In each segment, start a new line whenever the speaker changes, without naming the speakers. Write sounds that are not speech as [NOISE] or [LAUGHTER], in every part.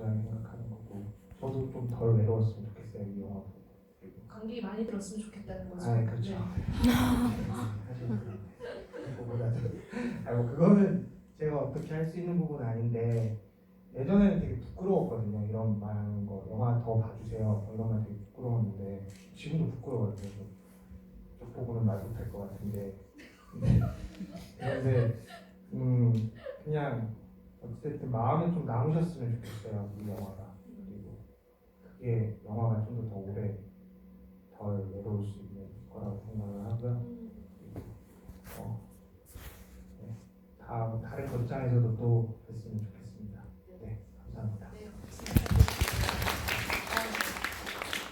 단순하게 생각하는 거고 저도 좀 덜 외로웠으면 좋겠어요 이 영화 보고.
감기 많이 들었으면 좋겠다는 거죠.
아 그렇죠.
네.
사실 [LAUGHS] 그거보다도. 아뭐 그거는 제가 어떻게 할 수 있는 부분은 아닌데 예전에는 되게 부끄러웠거든요 이런 말하는 거. 영화 더 봐주세요. 이런 말 되게 부끄러웠는데 지금도 부끄러워요. 그래서 저 보고는 말 못할 것 같은데. [LAUGHS] 근데 음 그냥 어쨌든 마음에 좀 남으셨으면 좋겠어요 이 영화가 그리고 그게 영화가 좀더더 오래 덜 외로울 수 있는 거라고 생각을 하고요 어, 네. 다음 다른 극장에서도 또 뵀으면 좋겠습니다 네 감사합니다
네, 아,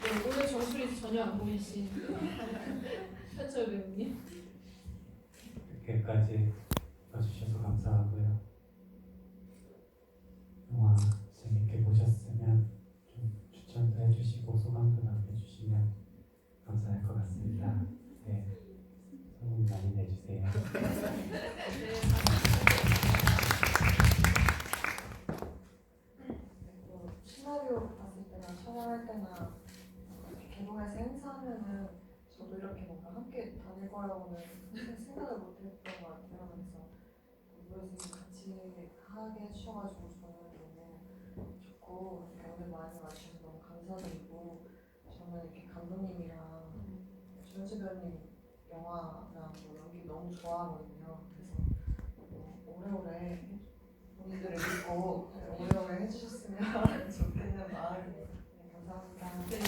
네, 오늘 정수리 전혀 안 보이신 [LAUGHS] 현철 배우님.
이렇게까지 봐주셔서 감사하고요. 영화 재밌게 보셨으면 좀 추천도 해주시고 소감도 남겨주시면 같습니다. 네, 소문 많이 내주세요.
봤을 때나 개봉해서 행사하면은 저도 이렇게 뭔가 함께 다닐 거라고는 [LAUGHS] 생각을 못했던 것 같아요. 그래서 무엇을 같이 하게 해주셔가지고 저는 너무 좋고 이렇게 오늘 많이 와주셔서 너무 감사드리고 저는 이렇게 감독님이랑 조현수 배우님 영화랑 뭐 연기 너무 좋아하거든요. 그래서 뭐 오래오래 본인들을 믿고 오래오래 해주셨으면 [LAUGHS] 좋겠는 마음이 네, 감사합니다.